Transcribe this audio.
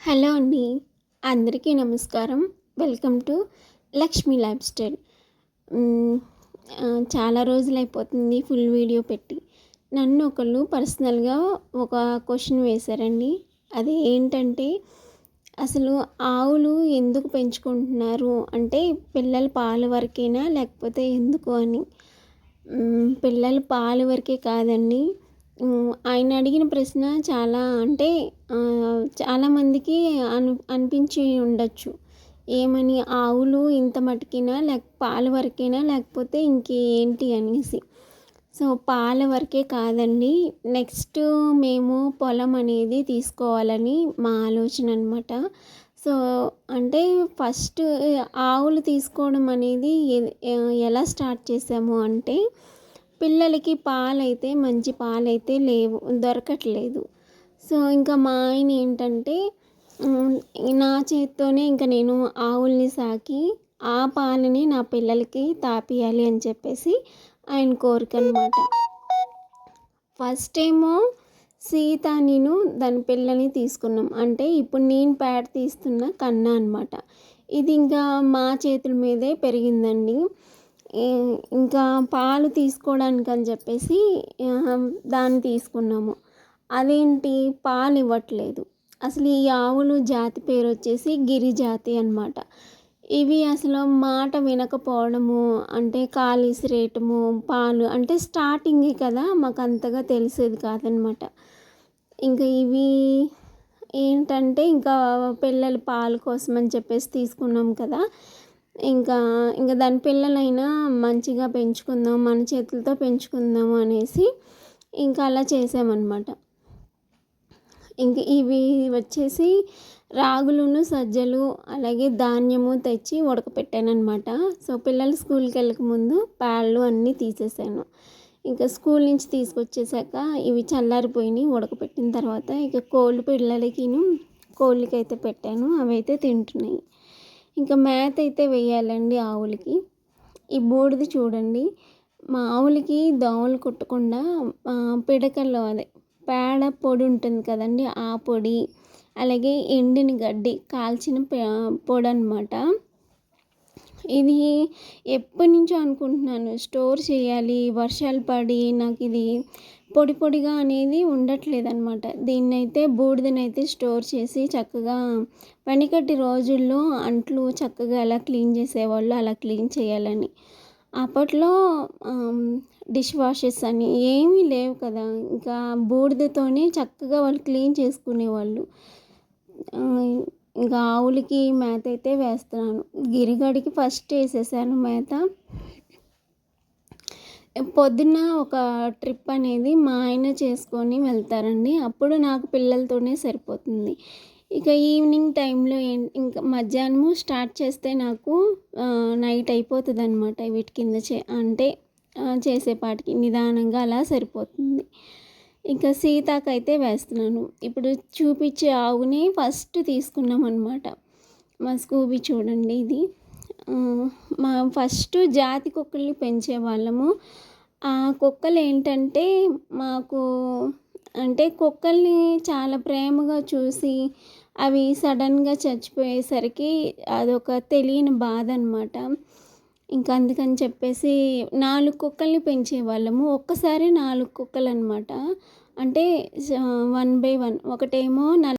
Hello అండి. అందరికీ నమస్కారం. Welcome to Lakshmi life style. చాలా రోజులు అయిపోతుంది ఫుల్ వీడియో పెట్టి. నన్ను ఒకళ్ళు పర్సనల్గా ఒక క్వశ్చన్ వేశారండి. అది ఏంటంటే అసలు ఆవులు ఎందుకు పెంచుకుంటున్నారు? అంటే పిల్లల పాలు వరకేనా? లేకపోతే ఎందుకు అని? పిల్లల పాలు వరకే కాదండి. ఆయన అడిగిన ప్రశ్న చాలా అంటే చాలామందికి అను అనిపించి ఉండొచ్చు. ఏమని ఆవులు ఇంత మటుకినా లేక పాల వరకేనా లేకపోతే ఇంకేంటి అనేసి. సో పాల వరకే కాదండి. నెక్స్ట్ మేము పొలం అనేది తీసుకోవాలని మా ఆలోచన అనమాట సో అంటే ఫస్ట్ ఆవులు తీసుకోవడం అనేది ఎలా స్టార్ట్ చేసాము అంటే పిల్లలకి పాలైతే మంచి పాలైతే లేవు దొరకట్లేదు. సో ఇంకా మా ఆయన ఏంటంటే నా చేత్తోనే ఇంకా నేను ఆవుల్ని సాకి ఆ పాలని నా పిల్లలకి తాపియాలి అని చెప్పేసి ఆయన కోరిక అనమాట ఫస్ట్ ఏమో సీత నేను దాని పిల్లని తీసుకున్నాం. అంటే ఇప్పుడు నేను పేడ తీస్తున్న కన్నా అనమాట. ఇది ఇంకా మా చేతుల మీదే పెరిగిందండి. ఇంకా పాలు తీసుకోవడానికి అని చెప్పేసి దాన్ని తీసుకున్నాము. అదేంటి? పాలు ఇవ్వట్లేదు. అసలు ఈ ఆవులు జాతి పేరు వచ్చేసి గిరి జాతి అన్నమాట. ఇవి అసలు మాట వినకపోవడము అంటే కాలు ఇసిరేయటము పాలు అంటే స్టార్టింగే కదా మాకు అంతగా తెలిసేది కాదనమాట ఇంకా ఇవి ఏంటంటే ఇంకా పిల్లలు పాలు కోసం అని చెప్పేసి తీసుకున్నాం కదా. ఇంకా ఇంకా దాని పిల్లలైనా మంచిగా పెంచుకుందాం మన చేతులతో పెంచుకుందాం అనేసి ఇంకా అలా చేసామన్నమాట. ఇంక ఇవి వచ్చేసి రాగులను సజ్జలు అలాగే ధాన్యము తెచ్చి ఉడకపెట్టాను అనమాట సో పిల్లలు స్కూల్కి వెళ్ళకముందు ప్యాళ్ళు అన్నీ తీసేసాను. ఇంకా స్కూల్ నుంచి తీసుకొచ్చేసాక ఇవి చల్లారిపోయినాయి ఉడకపెట్టిన తర్వాత ఇక కోళ్ళు పిల్లలకిను కోళ్ళకైతే పెట్టాను అవి అయితే తింటున్నాయి. ఇంకా మేత అయితే వేయాలండి ఆవులకి. ఈ బూడిద చూడండి. మా ఆవులకి దోమలు కుట్టకుండా పిడకల్లో అదే పేడ పొడి ఉంటుంది కదండి ఆ పొడి అలాగే ఎండిన గడ్డి కాల్చిన పొడి అనమాట ఇది ఎప్పటి నుంచో అనుకుంటున్నాను స్టోర్ చేయాలి వర్షాలు పడి నాకు ఇది పొడి పొడిగా అనేది ఉండట్లేదు అనమాట దీన్నైతే బూడిదనైతే స్టోర్ చేసి చక్కగా పనికట్టి రోజుల్లో అంట్లు చక్కగా ఎలా క్లీన్ చేసేవాళ్ళు అలా క్లీన్ చేయాలని. అప్పట్లో డిష్ వాషెస్ అని ఏమీ లేవు కదా. ఇంకా బూడిదతోనే చక్కగా వాళ్ళు క్లీన్ చేసుకునేవాళ్ళు. ఇంకా ఆవులకి మేత అయితే వేస్తున్నాను. గిరిగడికి ఫస్ట్ వేసేసాను మేత. పొద్దున్న ఒక ట్రిప్ అనేది మా ఆయన చేసుకొని వెళ్తారండి. అప్పుడు నాకు పిల్లలతోనే సరిపోతుంది. ఇక ఈవినింగ్ టైంలో ఇంకా మధ్యాహ్నము స్టార్ట్ చేస్తే నాకు నైట్ అయిపోతుంది అనమాట వీటి కింద చే అంటే చేసేపాటికి నిదానంగా అలా సరిపోతుంది. ఇంకా సీతాకైతే వేస్తున్నాను. ఇప్పుడు చూపించే ఆవుని ఫస్ట్ తీసుకున్నాం అనమాట మా స్కూబీ చూడండి ఇది. మా ఫస్ట్ జాతి కుక్కల్ని పెంచే వాళ్ళము ఆ కుక్కలు ఏంటంటే మాకు అంటే కుక్కల్ని చాలా ప్రేమగా చూసి అవి సడన్గా చచ్చిపోయేసరికి అదొక తెలియని బాధ అనమాట ఇంకా అందుకని చెప్పేసి నాలుగు కుక్కల్ని పెంచేవాళ్ళము. ఒక్కసారి నాలుగు కుక్కలు అనమాట అంటే వన్ బై వన్. ఒకటేమో నల్ల